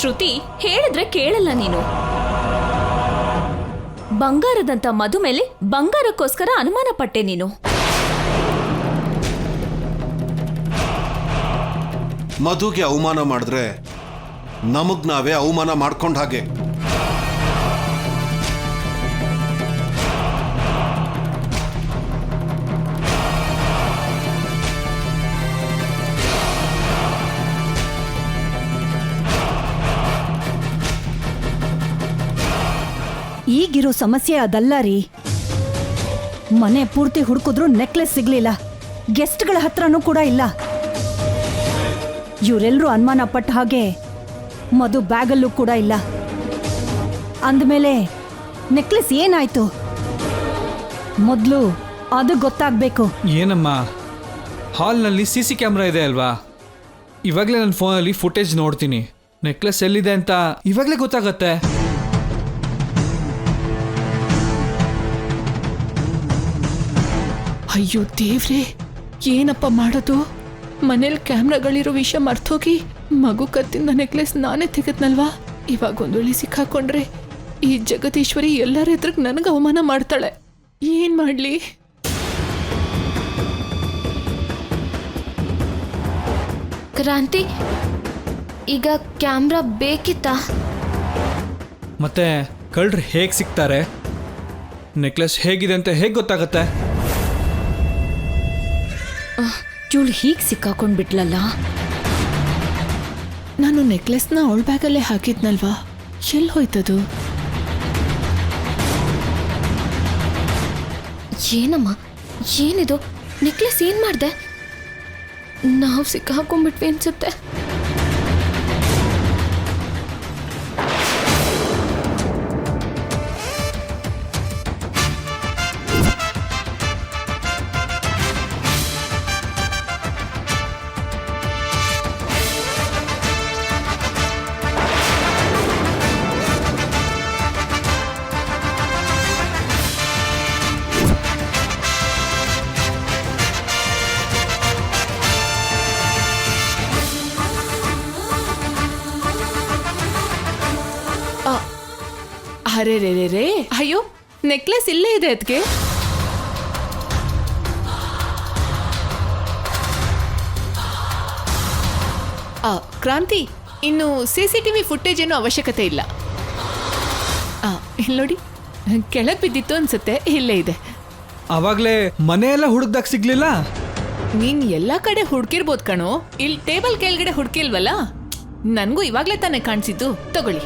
ಶ್ರುತಿ ಹೇಳಿದ್ರೆ ಕೇಳಲ್ಲ ನೀನು. ಬಂಗಾರದಂತ ಮಧು ಮೇಲೆ ಬಂಗಾರಕ್ಕೋಸ್ಕರ ಅನುಮಾನ ಪಟ್ಟೆ ನೀನು. ಮಧುಗೆ ಅವಮಾನ ಮಾಡಿದ್ರೆ ನಮಗ್ ನಾವೇ ಅವಮಾನ ಮಾಡ್ಕೊಂಡ ಹಾಗೆ. ಈಗಿರೋ ಸಮಸ್ಯೆ ಅದಲ್ಲ ರೀ. ಮನೆ ಪೂರ್ತಿ ಹುಡುಕಿದ್ರು ನೆಕ್ಲೆಸ್ ಸಿಗ್ಲಿಲ್ಲ. ಗೆಸ್ಟ್ಗಳ ಹತ್ರನೂ ಕೂಡ ಇಲ್ಲ. ಇವರೆಲ್ಲರೂ ಅನುಮಾನ ಪಟ್ಟ ಹಾಗೆ ಮಧು ಬ್ಯಾಗಲ್ಲೂ ಕೂಡ ಇಲ್ಲ. ಅಂದಮೇಲೆ ನೆಕ್ಲೆಸ್ ಏನಾಯ್ತು? ಮೊದಲು ಅದು ಗೊತ್ತಾಗಬೇಕು. ಏನಮ್ಮ? ಹಾಲ್ನಲ್ಲಿ ಸಿ ಸಿ ಕ್ಯಾಮ್ರಾ ಇದೆ ಅಲ್ವಾ? ಇವಾಗಲೇ ನನ್ನ ಫೋನಲ್ಲಿ ಫುಟೇಜ್ ನೋಡ್ತೀನಿ. ನೆಕ್ಲೆಸ್ ಎಲ್ಲಿದೆ ಅಂತ ಇವಾಗಲೇ ಗೊತ್ತಾಗತ್ತೆ. ಅಯ್ಯೋ ದೇವ್ರೆ ಏನಪ್ಪ ಮಾಡೋದು? ಮನೇಲಿ ಕ್ಯಾಮ್ರಾಗಳಿರೋ ವಿಷಯ ಮರ್ತೋಗಿ ಮಗು ಕತ್ತಿಂದ ನೆಕ್ಲೆಸ್ ನಾನೇ ತೆಗೆದ್ನಲ್ವಾ? ಇವಾಗ ಒಂದೊಳ್ಳಿ ವೇಳೆ ಸಿಕ್ಕಾಕೊಂಡ್ರೆ ಈ ಜಗದೀಶ್ವರಿ ಎಲ್ಲರ ಎದುರಿಗೆ ನನಗೆ ಅವಮಾನ ಮಾಡ್ತಾಳೆ. ಏನು ಮಾಡ್ಲಿ? ಕ್ರಾಂತಿ ಈಗ ಕ್ಯಾಮ್ರಾ ಬೇಕಿತ್ತಾ? ಮತ್ತೆ ಕಳ್ರು ಹೇಗೆ ಸಿಗ್ತಾರೆ ನೆಕ್ಲೆಸ್ ಹೇಗಿದೆ ಅಂತ ಹೇಗೆ ಗೊತ್ತಾಗತ್ತೆ? ಇವಳು ಹೀಗೆ ಸಿಕ್ಕಾಕೊಂಡ್ಬಿಟ್ಲಲ್ಲ ನಾನು ನೆಕ್ಲೆಸ್ನ ಅವಳ ಬ್ಯಾಗಲ್ಲೇ ಹಾಕಿದ್ನಲ್ವಾ? ಎಲ್ಲಿ ಹೋಯ್ತದು? ಏನಮ್ಮ? ಏನಿದು? ನೆಕ್ಲೆಸ್ ಏನು ಮಾಡಿದೆ? ನಾವು ಸಿಕ್ಕಾಕೊಂಡ್ಬಿಟ್ವಿ ಅನ್ಸುತ್ತೆ. ಅರೆ ರೇ ರೇ ರೇ. ಅಯ್ಯೋ ನೆಕ್ಲೆಸ್ ಇಲ್ಲೇ ಇದೆ ಅದಕ್ಕೆ ಕ್ರಾಂತಿ ಇನ್ನು C C T V footage ಏನೂ ಅವಶ್ಯಕತೆ ಇಲ್ಲ. ಇಲ್ಲಿ ನೋಡಿ ಕೆಳಗೆ ಬಿದ್ದಿತ್ತು ಅನ್ಸುತ್ತೆ ಇಲ್ಲೇ ಇದೆ. ಆವಾಗಲೇ ಮನೆಯೆಲ್ಲ ಹುಡುಕ್ದಾಗ ಸಿಗ್ಲಿಲ್ಲ? ನೀನ್ ಎಲ್ಲಾ ಕಡೆ ಹುಡ್ಕಿರ್ಬೋದು ಕಣೋ. ಇಲ್ಲಿ ಟೇಬಲ್ ಕೆಳಗಡೆ ಹುಡ್ಕಿಲ್ವಲ್ಲ? ನನಗೂ ಇವಾಗ್ಲೇ ತಾನೇ ಕಾಣಿಸಿದ್ದು. ತಗೊಳ್ಳಿ.